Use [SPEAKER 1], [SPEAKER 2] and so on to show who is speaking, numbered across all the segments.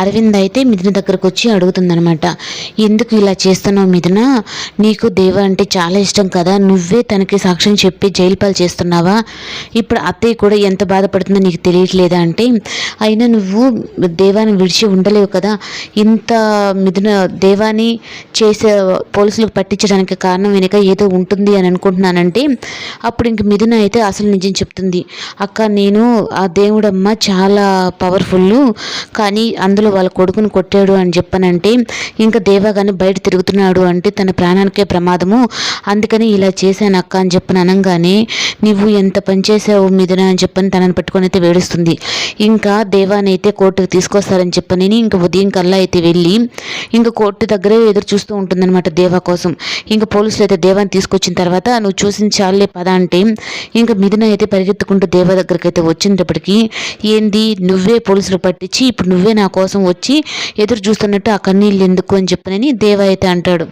[SPEAKER 1] అరవింద్ అయితే మిథున దగ్గరకు వచ్చి అడుగుతుందనమాట ఎందుకు ఇలా చేస్తున్నావు మిథున? నీకు దేవ అంటే చాలా ఇష్టం కదా నువ్వే తనకి సాక్ష్యం చెప్పి జైలు పాలు చేస్తున్నావా? ఇప్పుడు అత్తయ్య కూడా ఎంత బాధపడుతుందో నీకు తెలియట్లేదా అంటే అయినా నువ్వు దేవాన్ని విడిచి ఉండలేవు కదా ఇంత మిథున దేవాన్ని చేసే పోలీసులకు పట్టించడానికి కారణం వెనుక ఏదో ఉంటుంది అని అనుకుంటున్నానంటే అప్పుడు ఇంక మిథున అయితే అసలు నిజం చెప్తుంది అక్క నేను ఆ దేవుడమ్మ చాలా పవర్ఫుల్ కానీ అందులో వాళ్ళ కొడుకుని కొట్టాడు అని చెప్పనంటే ఇంకా దేవా కానీ బయట తిరుగుతున్నాడు అంటే తన ప్రాణానికే ప్రమాదము. అందుకని ఇలా చేశాను అక్క అని చెప్పిన అనగానే నువ్వు ఎంత పని చేసావు అని చెప్పని తనని పట్టుకొని అయితే వేడుస్తుంది. ఇంకా దేవాని అయితే కోర్టుకు తీసుకొస్తారని చెప్పని ఇంకా ఉదయం కల్లా అయితే వెళ్ళి ఇంకా కోర్టు దగ్గరే ఎదురు చూస్తూ ఉంటుందన్నమాట దేవా కోసం. ఇంకా పోలీసులు అయితే దేవాన్ని తీసుకొచ్చిన తర్వాత నువ్వు చూసిన చాలే పద అంటే ఇంకా మిథున అయితే పరిగెత్తుకుంటూ దేవా దగ్గరికి అయితే వచ్చినప్పటికీ ఏంది నువ్వే పోలీసులు పట్టించి ఇప్పుడు నువ్వే నా కోసం వచ్చి ఎదురు చూస్తున్నట్టు ఆ కన్నీళ్ళు ఎందుకు అని చెప్పనని దేవా అయితే అంటాడు.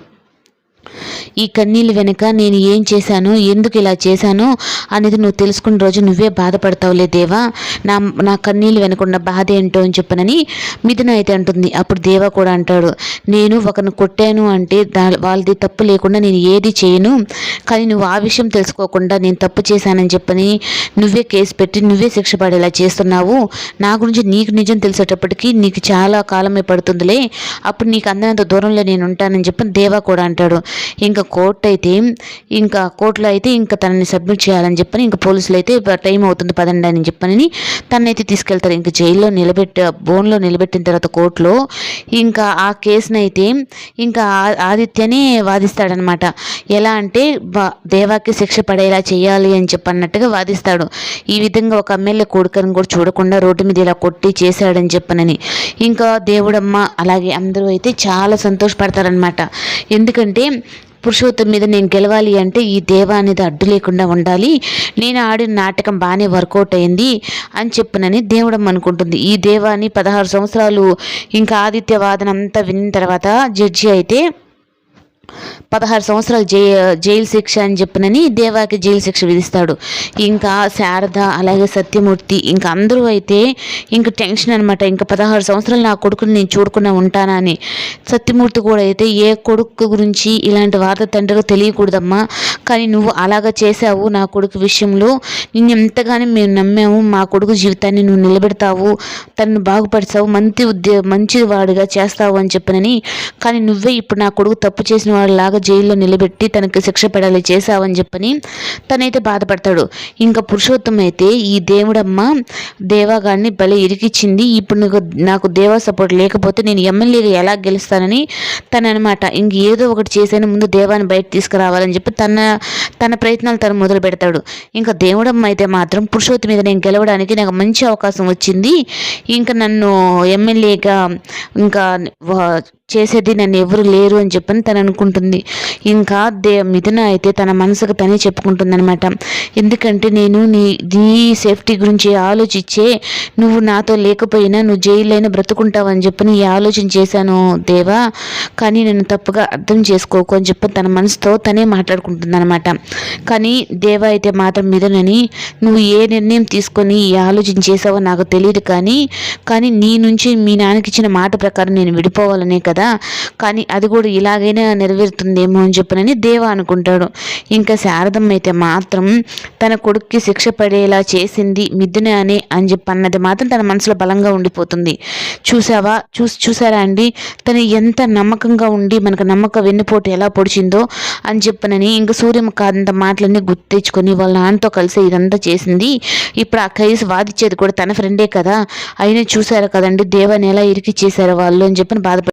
[SPEAKER 1] ఈ కన్నీళ్ళు వెనుక నేను ఏం చేశాను? ఎందుకు ఇలా చేశాను? అనేది నువ్వు తెలుసుకున్న రోజు నువ్వే బాధపడతావులే దేవా. నా నా కన్నీళ్ళు వెనకున్న బాధ ఏంటో అని చెప్పనని మిథున అయితే అంటుంది. అప్పుడు దేవా కూడా అంటాడు నేను ఒకరిని కొట్టాను అంటే దా వాళ్ళది తప్పు లేకుండా నేను ఏది చేయను. కానీ నువ్వు ఆ విషయం తెలుసుకోకుండా నేను తప్పు చేశానని చెప్పని నువ్వే కేసు పెట్టి నువ్వే శిక్ష పడేలా చేస్తున్నావు. నా గురించి నీకు నిజం తెలిసేటప్పటికీ నీకు చాలా కాలమే పడుతుందిలే. అప్పుడు నీకు అందనంత దూరంలో నేను ఉంటానని చెప్పి దేవా కూడా అంటాడు. ఇంకా ఇంకా కోర్టు అయితే ఇంకా కోర్టులో అయితే ఇంకా తనని సబ్మిట్ చేయాలని చెప్పని ఇంకా పోలీసులు అయితే టైం అవుతుంది పదండి అని చెప్పని తనైతే తీసుకెళ్తారు. ఇంకా జైల్లో నిలబెట్టి బోన్లో నిలబెట్టిన తర్వాత కోర్టులో ఇంకా ఆ కేసుని అయితే ఇంకా ఆదిత్యనే వాదిస్తాడనమాట. ఎలా అంటే దేవాకి శిక్ష పడేలా చేయాలి అని చెప్పన్నట్టుగా వాదిస్తాడు. ఈ విధంగా ఒక ఎమ్మెల్యే కొడుకని కూడా చూడకుండా రోడ్డు మీద ఇలా కొట్టి చేశాడని చెప్పనని. ఇంకా దేవుడమ్మ అలాగే అందరూ అయితే చాలా సంతోషపడతారనమాట. ఎందుకంటే పురుషోత్తం మీద నేను గెలవాలి అంటే ఈ దేవ అనేది అడ్డు లేకుండా ఉండాలి. నేను ఆడిన నాటకం బాగానే వర్కౌట్ అయింది అని చెప్పనని దేవుడమ్మ అనుకుంటుంది. ఈ దేవాని పదహారు సంవత్సరాలు ఇంకా ఆదిత్య వాదన అంతా విన్న తర్వాత జడ్జి అయితే పదహారు సంవత్సరాలు జై జైలు శిక్ష అని చెప్పినని దేవాకి జైలు శిక్ష విధిస్తాడు. ఇంకా శారద అలాగే సత్యమూర్తి ఇంకా అందరూ అయితే ఇంకా టెన్షన్ అనమాట ఇంకా పదహారు సంవత్సరాలు నా కొడుకుని నేను చూడకుండా ఉంటానా అని. సత్యమూర్తి కూడా అయితే ఏ కొడుకు గురించి ఇలాంటి వార్త తండ్రికి తెలియకూడదమ్మా. కానీ నువ్వు అలాగా చేసావు నా కొడుకు విషయంలో. నిన్ను ఎంతగానో మేము నమ్మాము. మా కొడుకు జీవితాన్ని నువ్వు నిలబెడతావు. తనను బాగుపడతావు మంచి ఉద్య మంచి వాడిగా చేస్తావు అని చెప్పినని. కానీ నువ్వే ఇప్పుడు నా కొడుకు తప్పు చేసిన వాడిలాగా జైల్లో నిలబెట్టి తనకి శిక్ష పడాలి చేశావని చెప్పని తనైతే బాధపడతాడు. ఇంకా పురుషోత్తం అయితే ఈ దేవుడమ్మ దేవాగాడిని భలే ఇరికిచ్చింది. ఇప్పుడు నాకు నాకు దేవా సపోర్ట్ లేకపోతే నేను ఎమ్మెల్యేగా ఎలా గెలుస్తానని తన అనమాట ఇంక ఏదో ఒకటి చేసాను ముందు దేవాన్ని బయట తీసుకురావాలని చెప్పి తన తన ప్రయత్నాలు తను మొదలు పెడతాడు. ఇంకా దేవుడమ్మ అయితే మాత్రం పురుషోత్తం మీద నేను గెలవడానికి నాకు మంచి అవకాశం వచ్చింది. ఇంకా నన్ను ఎమ్మెల్యేగా ఇంకా చేసేది నన్ను ఎవరు లేరు అని చెప్పని తను అనుకుంటుంది ఇంకా దే మిథున అయితే తన మనసుకు తనే చెప్పుకుంటుందనమాట ఎందుకంటే నేను నీ నీ సేఫ్టీ గురించి ఆలోచించే నువ్వు నాతో లేకపోయినా నువ్వు జైలైనా అయినా బ్రతుకుంటావని చెప్పని ఈ ఆలోచన చేశాను దేవా. కానీ నేను తప్పుగా అర్థం చేసుకోకు అని చెప్పి తన మనసుతో తనే మాట్లాడుకుంటుందనమాట కానీ దేవా అయితే మాత్రం మిథునని నువ్వు ఏ నిర్ణయం తీసుకొని ఈ ఆలోచన చేసావో నాకు తెలియదు కానీ కానీ నీ నుంచి మీ నాన్నకి ఇచ్చిన మాట ప్రకారం నేను విడిపోవాలనే కదా. కానీ అది కూడా ఇలాగైనా నెరవేరుతుందేమో అని చెప్పనని దేవ అనుకుంటాడు. ఇంకా శారదమ్మ అయితే మాత్రం తన కొడుక్కి శిక్ష పడేలా చేసింది మిథునే అని అని చెప్పి అన్నది మాత్రం తన మనసులో బలంగా ఉండిపోతుంది. చూసావా? చూసి చూసారా అండి? తను ఎంత నమ్మకంగా ఉండి మనకు నమ్మక వెన్నుపోటు ఎలా పొడిచిందో అని చెప్పనని ఇంకా సూర్యమ్మ అంత మాటలన్నీ గుర్తు తెచ్చుకొని వాళ్ళ నాన్నతో కలిసి ఇదంతా చేసింది. ఇప్పుడు ఆ కేసు వాదిచ్చేది కూడా తన ఫ్రెండే కదా. అయినా చూసారు కదండి? దేవాన్ని ఎలా ఇరికి చేశారు వాళ్ళు అని చెప్పని బాధపడి